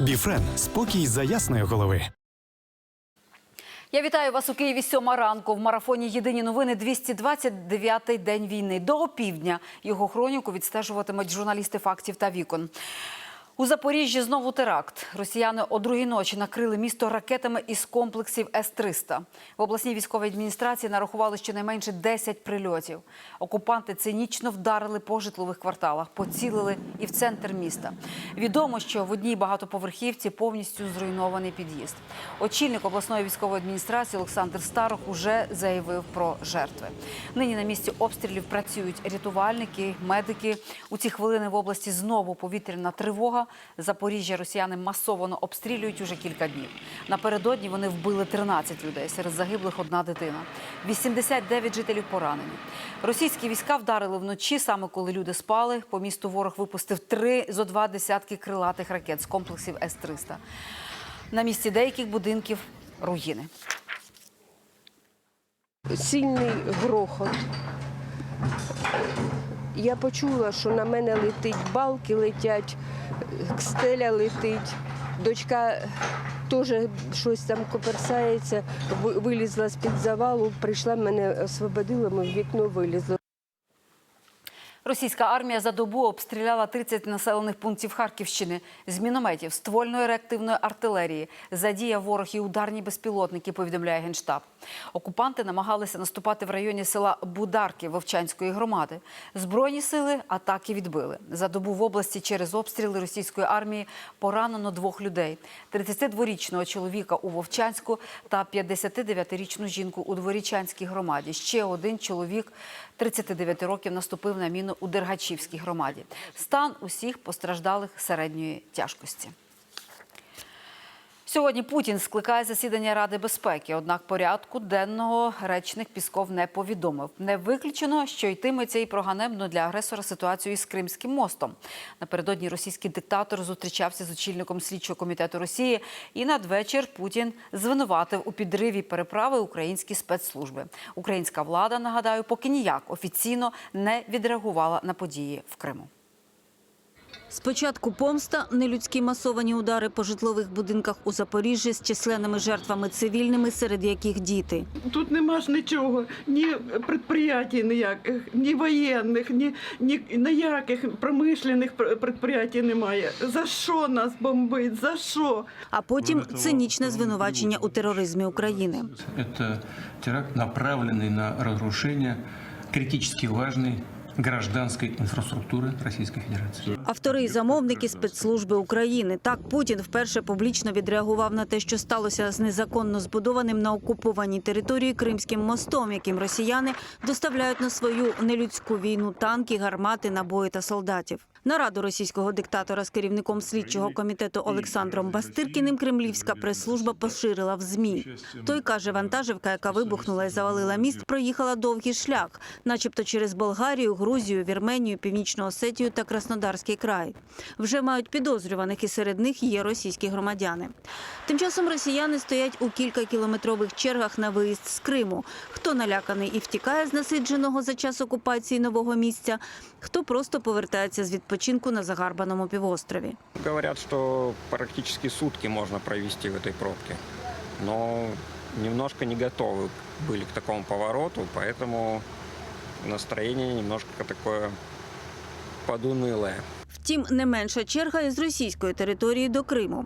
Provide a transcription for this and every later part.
Біфрен спокій за ясної голови. Я вітаю вас у Києві сьома ранку. В марафоні Єдині новини 229-й день війни. До опівдня його хроніку відстежуватимуть журналісти фактів та вікон. У Запоріжжі знову теракт. Росіяни о другій ночі накрили місто ракетами із комплексів С-300. В обласній військовій адміністрації нарахували щонайменше 10 прильотів. Окупанти цинічно вдарили по житлових кварталах, поцілили і в центр міста. Відомо, що в одній багатоповерхівці повністю зруйнований під'їзд. Очільник обласної військової адміністрації Олександр Старох уже заявив про жертви. Нині на місці обстрілів працюють рятувальники, медики. У ці хвилини в області знову повітряна тривога. Запоріжжя росіяни масово обстрілюють уже кілька днів. Напередодні вони вбили 13 людей. Серед загиблих одна дитина. 89 жителів поранені. Російські війська вдарили вночі, саме коли люди спали. По місту ворог випустив три зо два десятки крилатих ракет з комплексів С-300. На місці деяких будинків руїни. сильний грохот. Я почула, що на мене летить балки летять, стеля летить. Дочка теж щось там коперсається, вилізла з-під завалу, прийшла, мене освободила, ми в вікно вилізли. Російська армія за добу обстріляла 30 населених пунктів Харківщини з мінометів, ствольної реактивної артилерії. Задіяв ворог і ударні безпілотники, повідомляє Генштаб. Окупанти намагалися наступати в районі села Бударки Вовчанської громади. Збройні сили атаки відбили. За добу в області через обстріли російської армії поранено двох людей: 32-річного чоловіка у Вовчанську та 59-річну жінку у Дворічанській громаді. Ще один чоловік 39 років наступив на міну у Дергачівській громаді. Стан усіх постраждалих середньої тяжкості. Сьогодні Путін скликає засідання Ради безпеки. Однак порядку денного речник Пісков не повідомив. Не виключено, що йтиметься і про ганебну для агресора ситуацію із Кримським мостом. Напередодні російський диктатор зустрічався з очільником слідчого комітету Росії. І надвечір Путін звинуватив у підриві переправи українські спецслужби. Українська влада, нагадаю, поки ніяк офіційно не відреагувала на події в Криму. Спочатку помста, нелюдські масовані удари по житлових будинках у Запоріжжі з численними жертвами цивільними, серед яких діти. Тут нема ж нічого, ні предприятій ніяких, ні воєнних, ні, ні ніяких промишлених пр- предприятій немає. За що нас бомбить? За що? А потім цинічне звинувачення у тероризмі України. Это теракт, направленный на разрушение критически важной гражданской инфраструктуры Российской Федерации. Автори і замовники спецслужби України. Так Путін вперше публічно відреагував на те, що сталося з незаконно збудованим на окупованій території Кримським мостом, яким росіяни доставляють на свою нелюдську війну танки, гармати, набої та солдатів. Нараду російського диктатора з керівником слідчого комітету Олександром Бастиркіним кремлівська прес-служба поширила в змі. Той каже, вантажівка, яка вибухнула і завалила міст, проїхала довгий шлях, начебто через Болгарію, Грузію, Вірменію, Північну Осетію та Краснодарський край. Вже мають підозрюваних, і серед них є російські громадяни. Тим часом росіяни стоять у кількакілометрових чергах на виїзд з Криму. Хто наляканий і втікає з насидженого за час окупації нового місця, хто просто повертається з відпочинку на загарбаному півострові. Говорят, что практически сутки можно провести в этой пробке. Но немножко не готовы были к такому повороту, поэтому настроение немножко такое подунылое. Втім, не менша черга із російської території до Криму.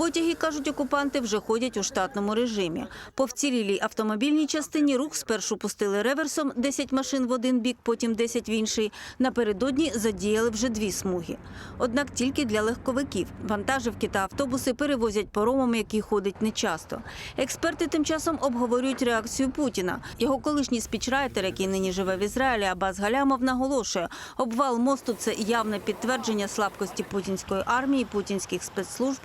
Потяги, кажуть окупанти, вже ходять у штатному режимі. По вцілілій автомобільній частині рух спершу пустили реверсом 10 машин в один бік, потім 10 в інший. Напередодні задіяли вже дві смуги. Однак тільки для легковиків. Вантажівки та автобуси перевозять паромом, який ходить нечасто. Експерти тим часом обговорюють реакцію Путіна. Його колишній спічрайтер, який нині живе в Ізраїлі, Абаз Галямов, наголошує, обвал мосту – це явне підтвердження слабкості путінської армії, путінських спецслужб,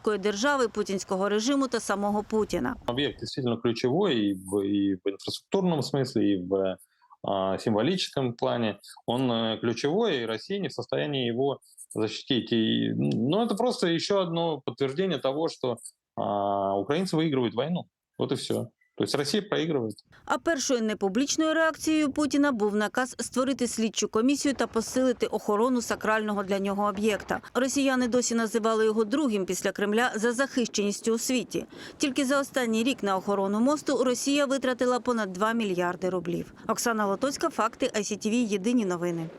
путінської держави, путінського режиму та самого Путіна. объект действительно ключевой и в, и в инфраструктурном смысле, и в а, символическом плане. Он э, ключевой, и Россия не в состоянии его защитить. И, ну, это просто еще одно подтверждение того, что а, украинцы выигрывают войну. Вот и все. То есть Россия проигрывает. А першою непублічною реакцією Путіна був наказ створити слідчу комісію та посилити охорону сакрального для нього об'єкта. Росіяни досі називали його другим після Кремля за захищеністю у світі. Тільки за останній рік на охорону мосту Росія витратила понад 2 мільярди рублів. Оксана Лотоцька, факти ICTV, Єдині новини.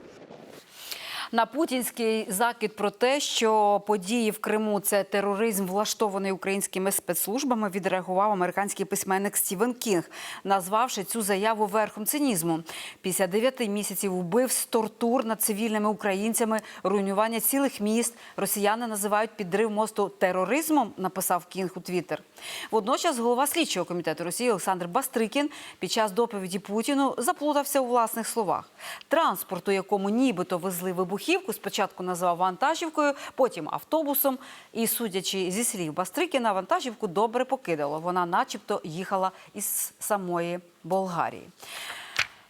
На путінський закид про те, що події в Криму це тероризм, влаштований українськими спецслужбами, відреагував американський письменник Стівен Кінг, назвавши цю заяву верхом цинізму. Після дев'яти місяців вбивств, тортур над цивільними українцями, руйнування цілих міст. Росіяни називають підрив мосту тероризмом. Написав Кінг у Твіттер. Водночас голова слідчого комітету Росії Олександр Бастрикін під час доповіді Путіну заплутався у власних словах. Транспорт, у якому нібито везли вибухівку, спочатку назвав вантажівкою, потім автобусом. І, судячи зі слів Бастрикіна, вантажівку добре покидало. Вона, начебто, їхала із самої Болгарії.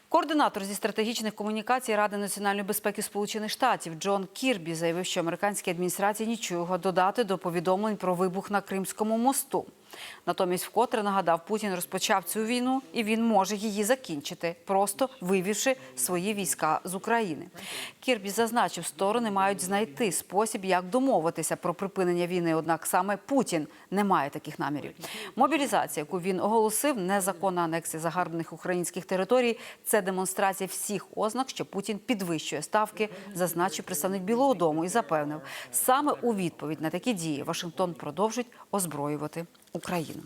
Координатор зі стратегічних комунікацій Ради національної безпеки Сполучених Штатів Джон Кірбі заявив, що американській адміністрації нічого додати до повідомлень про вибух на Кримському мосту. Натомість, вкотре нагадав, Путін розпочав цю війну і він може її закінчити, просто вивівши свої війська з України. Кірбі зазначив, сторони мають знайти спосіб, як домовитися про припинення війни. Однак саме Путін не має таких намірів. Мобілізація, яку він оголосив, незаконна анексія загарбаних українських територій це демонстрація всіх ознак, що Путін підвищує ставки, зазначив представник Білого Дому і запевнив, саме у відповідь на такі дії Вашингтон продовжить озброювати Україну.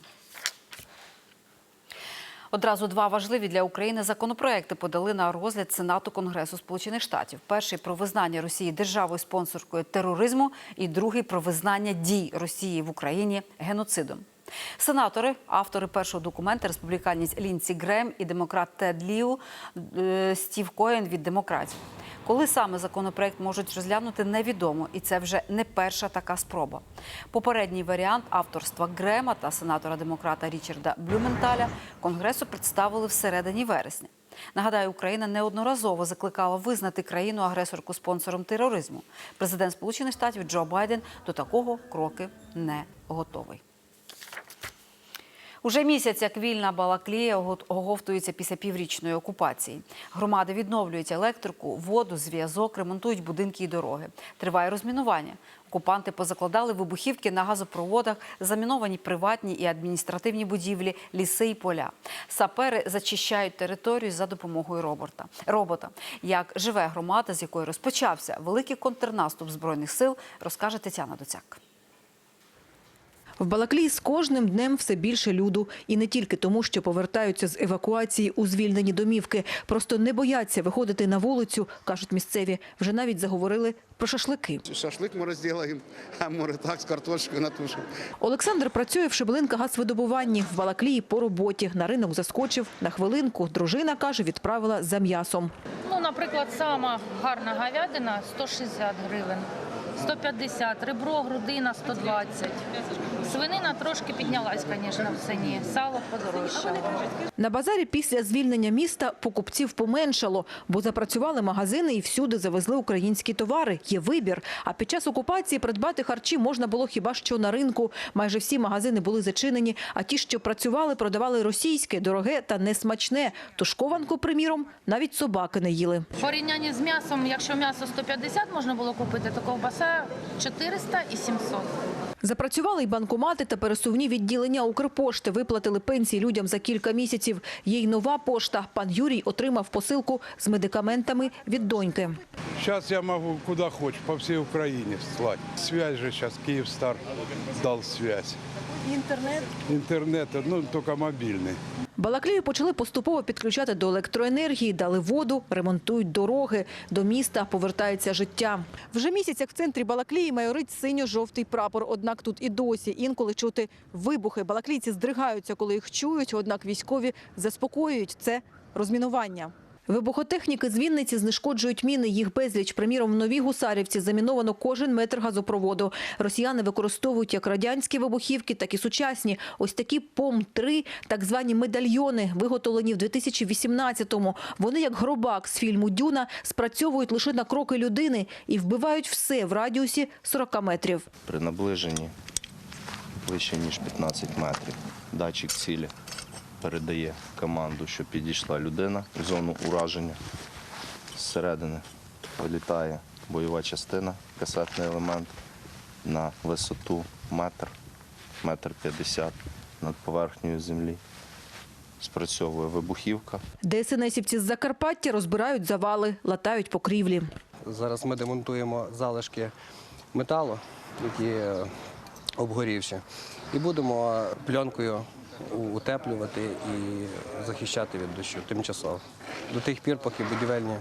Одразу два важливі для України законопроекти подали на розгляд Сенату Конгресу Сполучених Штатів. Перший про визнання Росії державою спонсоркою тероризму, і другий про визнання дій Росії в Україні геноцидом. Сенатори, автори першого документа, республіканець Лінці Грем і демократ Тед Ліу, е, Стів Коен від демократів. Коли саме законопроект можуть розглянути, невідомо, і це вже не перша така спроба. Попередній варіант авторства Грема та сенатора-демократа Річарда Блюменталя Конгресу представили всередині вересня. Нагадаю, Україна неодноразово закликала визнати країну агресорку спонсором тероризму. Президент Сполучених Штатів Джо Байден до такого кроки не готовий. Уже місяць, як вільна Балаклія ого- оговтується після піврічної окупації. Громади відновлюють електрику, воду, зв'язок, ремонтують будинки і дороги. Триває розмінування. Окупанти позакладали вибухівки на газопроводах, заміновані приватні і адміністративні будівлі, ліси і поля. Сапери зачищають територію за допомогою робота. робота. Як живе громада, з якої розпочався великий контрнаступ збройних сил, розкаже Тетяна Доцяк. В Балаклії з кожним днем все більше люду. І не тільки тому, що повертаються з евакуації у звільнені домівки. Просто не бояться виходити на вулицю, кажуть місцеві. Вже навіть заговорили про шашлики. Шашлык, может, сделаем, а может, так, с картошкой натушим. Олександр працює в Шебелинка газвидобуванні. В Балаклії по роботі. На ринок заскочив. На хвилинку дружина, каже, відправила за м'ясом. Ну, наприклад, сама гарна говядина 160 гривень, 150, ребро, грудина 120. Свинина трошки піднялась, звісно, в ціні. Сало подорожчало. На базарі після звільнення міста покупців поменшало, бо запрацювали магазини і всюди завезли українські товари. Є вибір. А під час окупації придбати харчі можна було хіба що на ринку. Майже всі магазини були зачинені, а ті, що працювали, продавали російське, дороге та несмачне. Тушкованку, приміром, навіть собаки не їли. В порівнянні з м'ясом, якщо м'ясо 150 можна було купити, то ковбаса 400 і 700. Запрацювали й банкомати та пересувні відділення Укрпошти. Виплатили пенсії людям за кілька місяців. Є й нова пошта. Пан Юрій отримав посилку з медикаментами від доньки. Сейчас я могу куда хочешь, по всей Украине слать. Связь же сейчас, Киевстар дал связь. Интернет? Интернет, ну только мобильный. Балаклію почали поступово підключати до електроенергії, дали воду, ремонтують дороги. До міста повертається життя. Вже місяць, як в центрі Балаклії, майорить синьо-жовтий прапор. Однак тут і досі інколи чути вибухи. Балаклійці здригаються, коли їх чують, однак військові заспокоюють – це розмінування. Вибухотехніки з Вінниці знешкоджують міни. Їх безліч. Приміром, в Новій Гусарівці заміновано кожен метр газопроводу. Росіяни використовують як радянські вибухівки, так і сучасні. Ось такі ПОМ-3, так звані медальйони, виготовлені в 2018-му. Вони, як гробак з фільму «Дюна», спрацьовують лише на кроки людини і вбивають все в радіусі 40 метрів. при наближенні ближче ніж 15 метрів. Датчик цілі передає команду, що підійшла людина в зону ураження. Зсередини вилітає бойова частина, касетний елемент на висоту метр, метр п'ятдесят над поверхнею землі. Спрацьовує вибухівка. ДСНСівці з Закарпаття розбирають завали, латають покрівлі. Зараз ми демонтуємо залишки металу, які е, обгорівші, і будемо пленкою утеплювати і захищати від дощу тимчасово. До тих пір, поки будівельні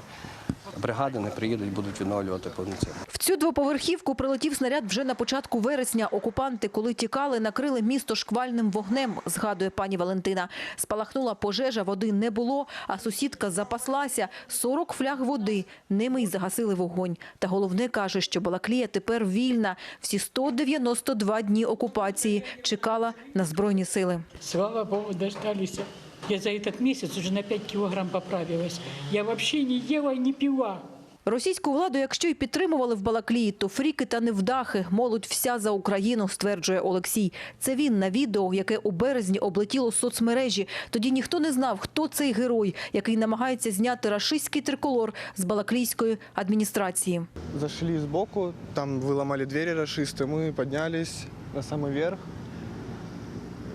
бригади не приїдуть, будуть відновлювати повноцінно. В цю двоповерхівку прилетів снаряд вже на початку вересня. Окупанти, коли тікали, накрили місто шквальним вогнем, згадує пані Валентина. Спалахнула пожежа, води не було, а сусідка запаслася. 40 фляг води. Ними й загасили вогонь. Та головне каже, що Балаклія тепер вільна. Всі 192 дні окупації чекала на Збройні сили. Слава Богу, дождались. Я за этот месяц уже на 5 килограмм поправилась. Я вообще не ела и не пила. Російську владу, якщо й підтримували в Балаклії, то фріки та невдахи, молодь вся за Україну, стверджує Олексій. Це він на відео, яке у березні облетіло соцмережі. Тоді ніхто не знав, хто цей герой, який намагається зняти рашистський триколор з балаклійської адміністрації. Зашли сбоку, там выломали двери расисты, мы поднялись на самый верх.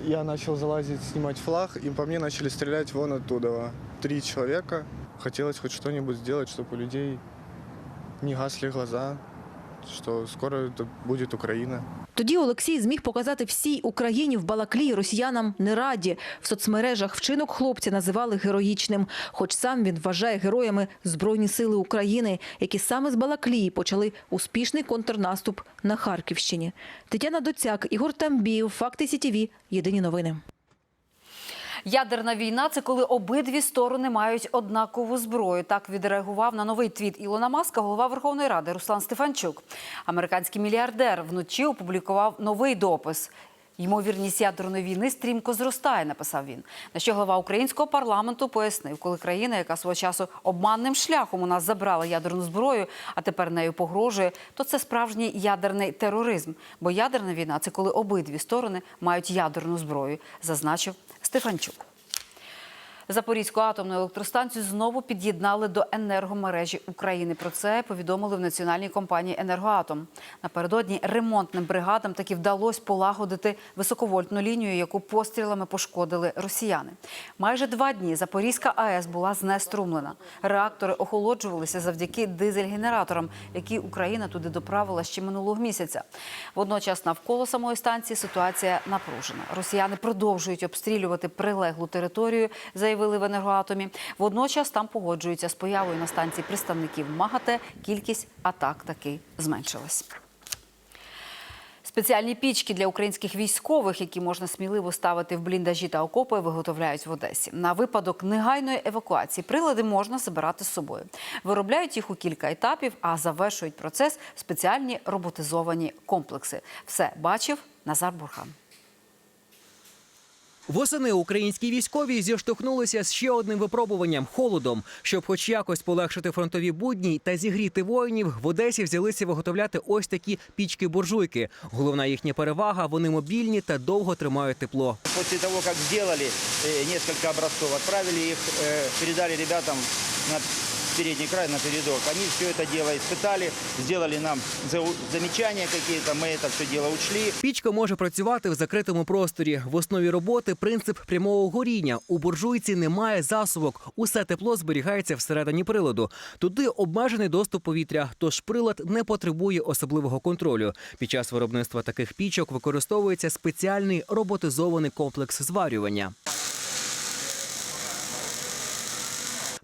Я начал залазить, снимать флаг, и по мне начали стрелять вон оттуда. Три человека. Хотелось хоть что-нибудь сделать, чтобы у людей не гасли глаза, что скоро это будет Украина. Тоді Олексій зміг показати всій Україні в Балаклії росіянам не раді. В соцмережах вчинок хлопця називали героїчним. Хоч сам він вважає героями Збройні сили України, які саме з Балаклії почали успішний контрнаступ на Харківщині. Тетяна Доцяк, Ігор Тамбіїв, Факти СІТІВІ. Єдині новини. Ядерна війна це коли обидві сторони мають однакову зброю. Так відреагував на новий твіт Ілона Маска голова Верховної Ради Руслан Стефанчук. Американський мільярдер вночі опублікував новий допис. Ймовірність ядерної війни стрімко зростає, написав він. На що голова українського парламенту пояснив, коли країна, яка свого часу обманним шляхом у нас забрала ядерну зброю, а тепер нею погрожує, то це справжній ядерний тероризм. Бо ядерна війна це коли обидві сторони мають ядерну зброю, зазначив Стефанчук. Запорізьку атомну електростанцію знову під'єднали до енергомережі України. Про це повідомили в національній компанії Енергоатом. Напередодні ремонтним бригадам таки вдалося полагодити високовольтну лінію, яку пострілами пошкодили росіяни. Майже два дні Запорізька АЕС була знеструмлена. Реактори охолоджувалися завдяки дизель-генераторам, які Україна туди доправила ще минулого місяця. Водночас навколо самої станції ситуація напружена. Росіяни продовжують обстрілювати прилеглу територію, заявили в енергоатомі. Водночас там погоджуються з появою на станції представників МАГАТЕ. Кількість атак таки зменшилась. Спеціальні пічки для українських військових, які можна сміливо ставити в бліндажі та окопи, виготовляють в Одесі. На випадок негайної евакуації прилади можна забирати з собою. Виробляють їх у кілька етапів, а завершують процес спеціальні роботизовані комплекси. Все бачив Назар Бурхан. Восени українські військові зіштовхнулися з ще одним випробуванням холодом. Щоб хоч якось полегшити фронтові будні та зігріти воїнів, в Одесі взялися виготовляти ось такі пічки-буржуйки. Головна їхня перевага вони мобільні та довго тримають тепло. После того, как сделали э, несколько образцов, отправили их, э, передали ребятам на передний край, на передок. Они все это дело испытали, сделали нам зау- замечания какие-то, мы это все дело учли. Пічка може працювати в закритому просторі. В основі роботи принцип прямого горіння. У буржуйці немає засувок. Усе тепло зберігається всередині приладу. Туди обмежений доступ повітря, тож прилад не потребує особливого контролю. Під час виробництва таких пічок використовується спеціальний роботизований комплекс зварювання.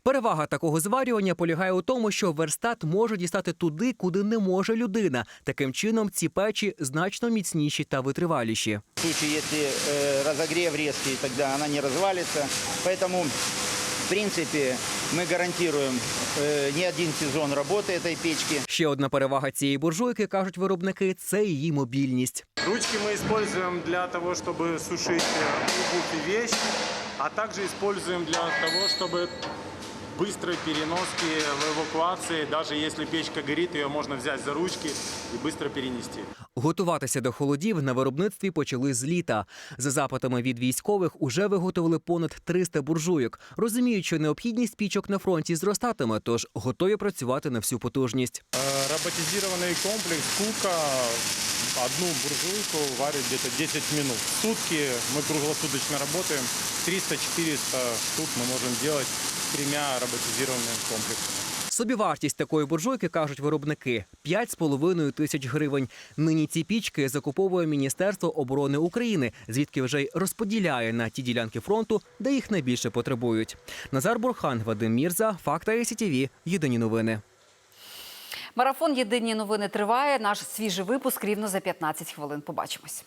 Перевага такого зварювання полягає у тому, що верстат може дістати туди, куди не може людина. Таким чином, ці печі значно міцніші та витриваліші. В случае, если э, разогрев резкий, тогда она не развалится. Поэтому, в принципе, мы гарантируем э, не один сезон работы этой печки. Ще одна перевага цієї буржуйки, кажуть виробники, це її мобільність. Ручки мы используем для того, чтобы сушить э, обувь и вещи, а также используем для того, чтобы быстрой переноски, в эвакуации. Даже если печка горит, ее можно взять за ручки и быстро перенести. Готуватися до холодів на виробництві почали з літа. За запитами від військових уже виготовили понад 300 буржуйок. Розуміють, що необхідність пічок на фронті зростатиме, тож готові працювати на всю потужність. Э, Роботизированный комплекс «Кука» одну буржуйку варит где-то 10 минут. В сутки мы круглосуточно работаем. 300-400 штук мы можем делать тремя роботизированными комплексами. Собівартість такої буржуйки, кажуть виробники, 5,5 тисяч гривень. Нині ці пічки закуповує Міністерство оборони України, звідки вже й розподіляє на ті ділянки фронту, де їх найбільше потребують. Назар Бурхан, Вадим Мірза, Факта СІТІВІ. Єдині новини. Марафон Єдині новини триває. Наш свіжий випуск рівно за 15 хвилин. Побачимось.